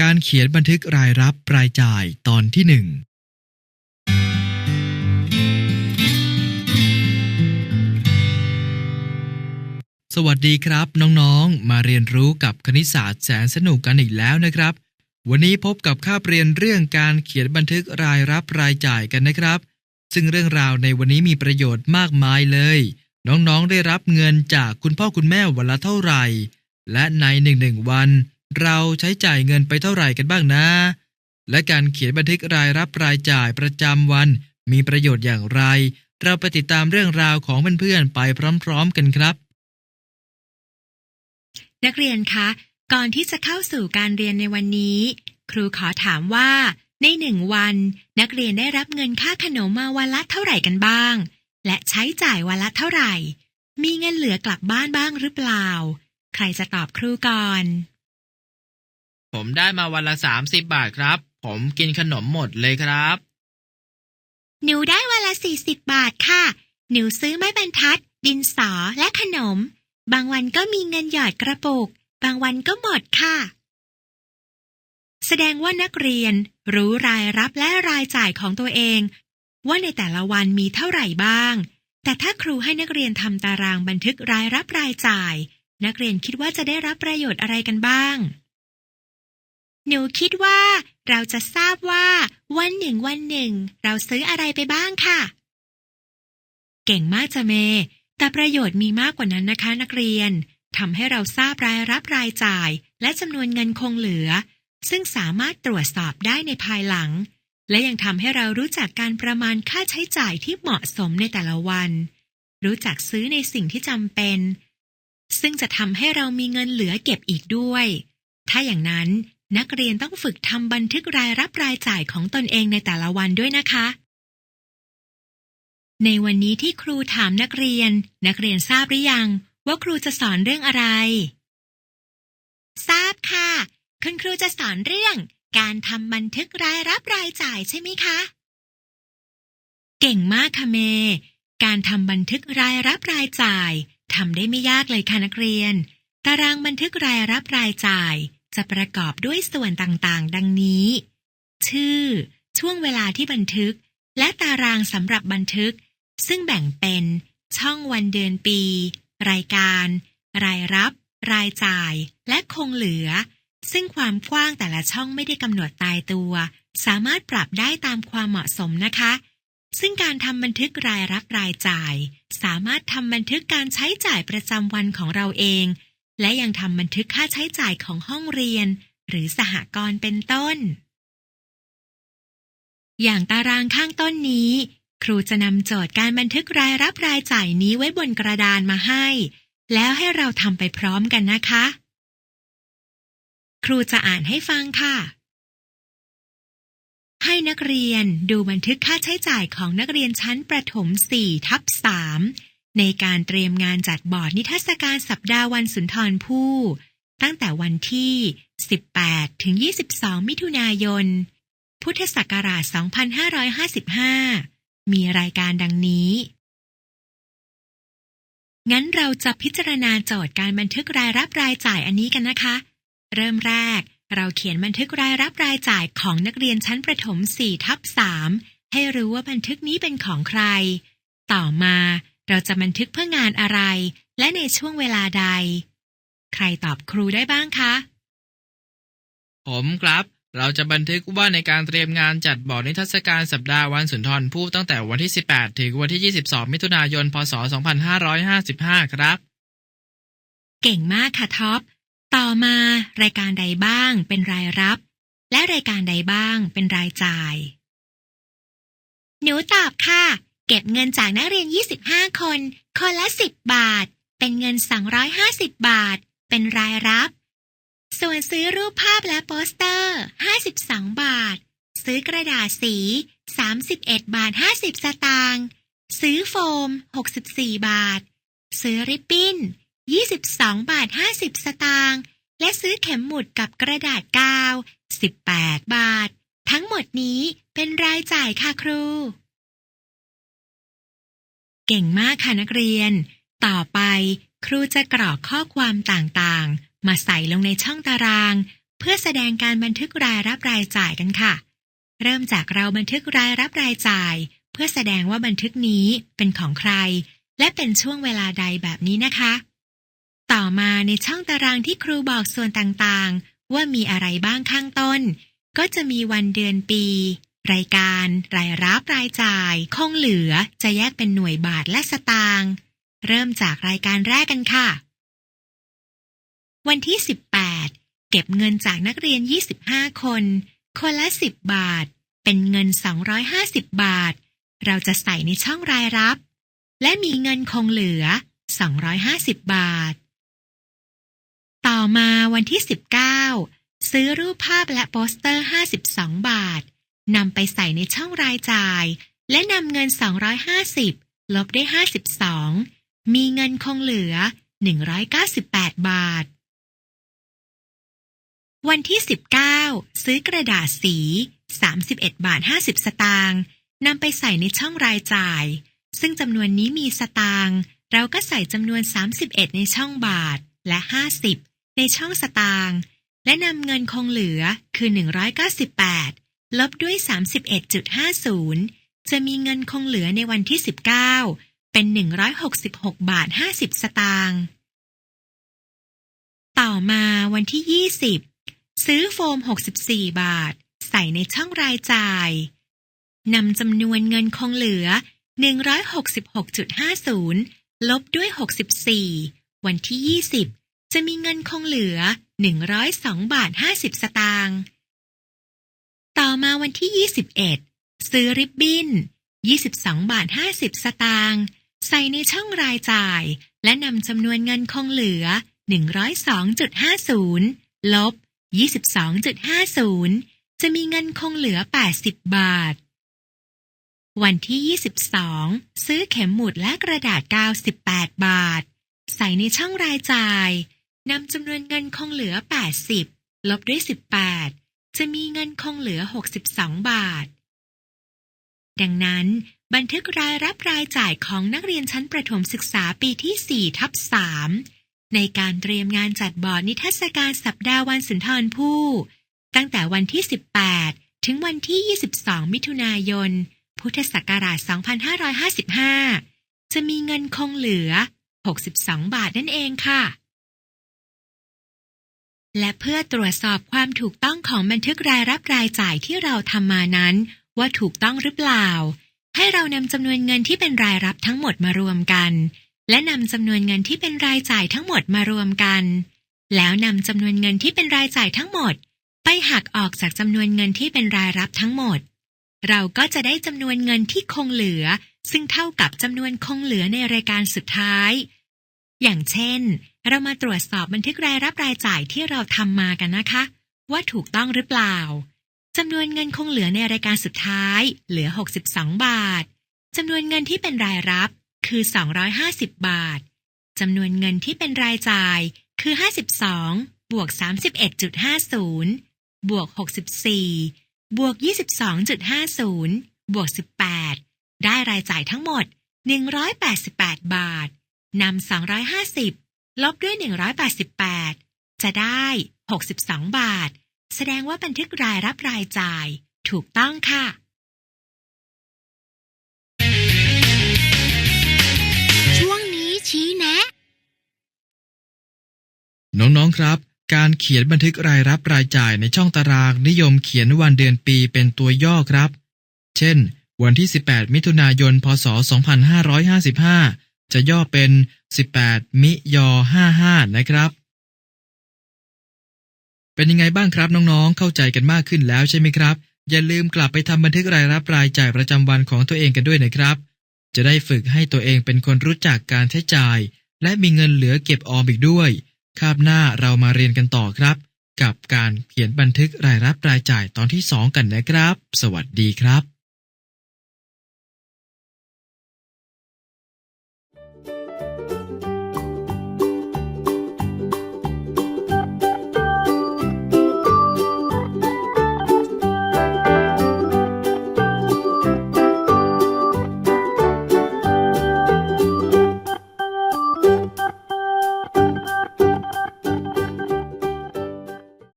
การเขียนบันทึกรายรับรายจ่ายตอนที่หนึ่งสวัสดีครับน้องๆ มาเรียนรู้กับคณิตศาสตร์แสนสนุกกันอีกแล้วนะครับ วันนี้พบกับคาบเรียนเรื่องการเขียนบันทึกรายรับรายจ่ายกันนะครับ ซึ่งเรื่องราวในวันนี้มีประโยชน์มากมายเลย น้องๆได้รับเงินจากคุณพ่อคุณแม่วันละเท่าไหร่ และในหนึ่งหนึ่งวัน เราใช้จ่ายเงินไปเท่าไหร่กันบ้างนะ และการเขียนบันทึกรายรับรายจ่ายประจำวัน มีประโยชน์อย่างไร เราไปติดตามเรื่องราวของเพื่อนๆไปพร้อมๆกันครับ นักเรียนคะ ก่อนที่จะเข้าสู่การเรียนในวันนี้ ครูขอถามว่า ในหนึ่งวัน นักเรียนได้รับเงินค่าขนมมาวันละเท่าไหร่กันบ้าง และใช้จ่ายวันละเท่าไหร่ มีเงินเหลือกลับบ้านบ้างหรือเปล่า ใครจะตอบครูก่อน ผมได้มาวันละสามสิบบาทครับ ผมกินขนมหมดเลยครับ หนูได้วันละสี่สิบบาทค่ะ หนูซื้อไม้บรรทัด ดินสอและขนม บางวันก็มีเงินหยอดกระปุก บางวันก็หมดค่ะ แสดงว่านักเรียนรู้รายรับและรายจ่ายของตัวเอง ว่าในแต่ละวันมีเท่าไหร่บ้าง แต่ถ้าครูให้นักเรียนทำตารางบันทึกรายรับรายจ่าย นักเรียนคิดว่าจะได้รับประโยชน์อะไรกันบ้าง หนูคิดว่าเราจะทราบว่าวันหนึ่งวันหนึ่ง เราซื้ออะไรไปบ้างค่ะ เก่งมากจ้ะเม แต่ประโยชน์มีมากกว่านั้นนะคะนักเรียนทำให้เราทราบรายรับรายจ่าย และจำนวนเงินคงเหลือ ซึ่งสามารถตรวจสอบได้ในภายหลัง และยังทำให้เรารู้จักการประมาณค่าใช้จ่ายที่เหมาะสมในแต่ละวัน รู้จักซื้อในสิ่งที่จำเป็น ซึ่งจะทำให้เรามีเงินเหลือเก็บอีกด้วย ถ้าอย่างนั้น นักเรียนต้องฝึกทำบันทึกรายรับรายจ่ายของตนเองในแต่ละวันด้วยนะคะ ในวันนี้ที่ครูถามนักเรียน นักเรียนทราบหรือยัง ว่าครูจะสอนเรื่องอะไร ทราบค่ะ คุณครูจะสอนเรื่อง การทำบันทึกรายรับรายจ่ายใช่ไหมคะ เก่งมากค่ะเม การทำบันทึกรายรับรายจ่ายทำได้ไม่ยากเลยค่ะนักเรียน ตารางบันทึกรายรับรายจ่าย จะประกอบด้วยส่วนต่างๆ ดังนี้ ชื่อ ช่วงเวลาที่บันทึก และตารางสำหรับบันทึก ซึ่งแบ่งเป็นช่องวันเดือนปี รายการ รายรับ รายจ่าย และคงเหลือ ซึ่งความกว้างแต่ละช่องไม่ได้กำหนดตายตัว สามารถปรับได้ตามความเหมาะสมนะคะ ซึ่งการทำบันทึกรายรับรายจ่าย สามารถทำบันทึกการใช้จ่ายประจำวันของเราเอง และยังทำบันทึกค่าใช้จ่ายของห้องเรียน หรือสหกรณ์เป็นต้น อย่างตารางข้างต้นนี้ ครูจะนำโจทย์การบันทึกรายรับรายจ่ายนี้ไว้บนกระดานมาให้ แล้วให้เราทำไปพร้อมกันนะคะ ครูจะอ่านให้ฟังค่ะ ให้นักเรียนดูบันทึกค่าใช้จ่ายของนักเรียนชั้นประถม4ทับ3 ในการเตรียมงานจัดบอร์ดนิทรรศการสัปดาห์วันสุนทรภู่ตั้งแต่วันที่ 18 ถึง 22 มิถุนายน พุทธศักราช 2555 มีรายการดังนี้ งั้นเราจะพิจารณาโจทย์การบันทึกรายรับรายจ่ายอันนี้กันนะคะ เริ่มแรกเราเขียนบันทึกรายรับรายจ่ายของนักเรียนชั้นประถม4ทับ3ให้รู้ว่าบันทึกนี้เป็นของใคร ต่อมา เราจะบันทึกเพื่องานอะไร และในช่วงเวลาใด ใครตอบครูได้บ้างคะ ผมครับ เราจะบันทึกว่าในการเตรียมงานจัดบอร์ดนิทรรศการสัปดาห์วันสุนทรภู่ตั้งแต่วันที่ 18 ถึงวันที่ 22 มิถุนายน พศ 2555 ครับ เก่งมากค่ะท็อป ต่อมารายการใดบ้างเป็นรายรับ และรายการใดบ้างเป็นรายจ่าย หนูตอบค่ะ เก็บเงินจากนักเรียน 25 คน คนละ 10 บาท เป็นเงิน 250 บาท เป็นรายรับ ส่วนซื้อรูปภาพและโปสเตอร์ 52 บาท ซื้อกระดาษสี 31 บาท 50 สตางค์ ซื้อโฟม 64 บาท ซื้อริบบิ้น 22 บาท 50 สตางค์และซื้อเข็มหมุดกับกระดาษกาว 18 บาท ทั้งหมดนี้เป็นรายจ่ายค่ะครู เก่งมากค่ะนักเรียน ต่อไปครูจะกรอกข้อความต่างๆ มาใส่ลงในช่องตาราง เพื่อแสดงการบันทึกรายรับรายจ่ายกันค่ะ เริ่มจากเราบันทึกรายรับรายจ่าย เพื่อแสดงว่าบันทึกนี้เป็นของใคร และเป็นช่วงเวลาใดแบบนี้นะคะ ต่อมาในช่องตารางที่ครูบอกส่วนต่างๆ ว่ามีอะไรบ้างข้างต้น ก็จะมีวันเดือนปี รายการ รายรับรายจ่ายคงเหลือจะแยกเป็นหน่วยบาทและสตางค์เริ่มจากรายการแรกกันค่ะ วันที่ 18 เก็บเงินจากนักเรียน 25 คน คนละ 10 บาท เป็นเงิน 250 บาท เราจะใส่ในช่องรายรับ และมีเงินคงเหลือ 250 บาท ต่อมาวันที่ 19 ซื้อรูปภาพและโปสเตอร์ 52 บาท นำไปใส่ในช่องรายจ่าย และนำเงิน 250 ลบได้ 52 มีเงินคงเหลือ 198 บาท วันที่ 19 ซื้อกระดาษสี 31 บาท 50 สตางค์นำไปใส่ในช่องรายจ่าย ซึ่งจำนวนนี้มีสตางค์เราก็ใส่จำนวน 31 ในช่องบาทและ 50 ในช่องสตางค์และนำเงินคงเหลือคือ 198 ลบด้วย 31.50 จะมีเงินคงเหลือในวันที่ 19 เป็น 166 บาท 50 สตางค์ต่อมาวันที่ 20 ซื้อโฟม 64 บาท ใส่ในช่องรายจ่ายนำจำนวนเงินคงเหลือ 166.50 ลบด้วย 64 วันที่ 20 จะมีเงินคงเหลือ 102 บาท 50 สตางค์ วันที่ 21 ซื้อริบบิ้น 22 บาท 50 สตางค์ใส่ในช่องรายจ่าย และนำจำนวนเงินคงเหลือ 102.50 ลบ 22.50 จะมีเงินคงเหลือ 80 บาท วันที่ 22 ซื้อเข็มหมุดและกระดาษกาว 18 บาท ใส่ในช่องรายจ่ายนำจำนวนเงินคงเหลือ 80 ลบด้วย 18 จะมีเงินคงเหลือ 62 บาท ดังนั้นบันทึกรายรับรายจ่ายของนักเรียนชั้นประถมศึกษาปีที่ 4 ทับ 3 ในการเตรียมงานจัดบอร์ดนิทรรศการสัปดาห์วันสุนทรภู่ ตั้งแต่วันที่ 18 ถึงวันที่ 22 มิถุนายน พุทธศักราช 2555 จะมีเงินคงเหลือ 62 บาทนั่นเองค่ะ และเพื่อตรวจสอบความถูกต้องของบันทึกรายรับรายจ่ายที่เราทำมานั้น ว่าถูกต้องหรือเปล่า ให้เรานำจำนวนเงินที่เป็นรายรับทั้งหมดมารวมกัน และนำจำนวนเงินที่เป็นรายจ่ายทั้งหมดมารวมกัน แล้วนำจำนวนเงินที่เป็นรายจ่ายทั้งหมด ไปหักออกจากจำนวนเงินที่เป็นรายรับทั้งหมด เราก็จะได้จำนวนเงินที่คงเหลือ ซึ่งเท่ากับจำนวนคงเหลือในรายการสุดท้าย อย่างเช่น เรามาตรวจสอบบันทึกรายรับรายจ่ายที่เราทำมากันนะคะ ว่าถูกต้องหรือเปล่าจำนวนเงินคงเหลือในรายการสุดท้าย เหลือ 62 บาทจำนวนเงินที่เป็นรายรับคือ 250 บาทจำนวนเงินที่เป็นรายจ่ายคือ 52 บวก 31.50 บวก 64 บวก 22.50 บวก 18 ได้รายจ่ายทั้งหมด 188 บาทนำ250 ลบด้วย 188 จะได้ 62 บาท แสดงว่าบันทึกรายรับรายจ่ายถูกต้องค่ะ ช่วงนี้ชี้แนะ น้องๆครับ การเขียนบันทึกรายรับรายจ่ายในช่องตารางนิยมเขียนวันเดือนปีเป็นตัวย่อครับ เช่น วันที่ 18 มิถุนายน พศ 2555 จะย่อเป็น 18 มิยอ 55 นะครับ เป็นยังไงบ้างครับน้องๆ เข้าใจกันมากขึ้นแล้วใช่ไหมครับ อย่าลืมกลับไปทำบันทึกรายรับรายจ่ายประจำวันของตัวเองกันด้วยนะครับ จะได้ฝึกให้ตัวเองเป็นคนรู้จักการใช้จ่าย และมีเงินเหลือเก็บออมอีกด้วย คาบหน้าเรามาเรียนกันต่อครับ กับการเขียนบันทึกรายรับรายจ่ายตอนที่ 2 กันนะครับ สวัสดีครับ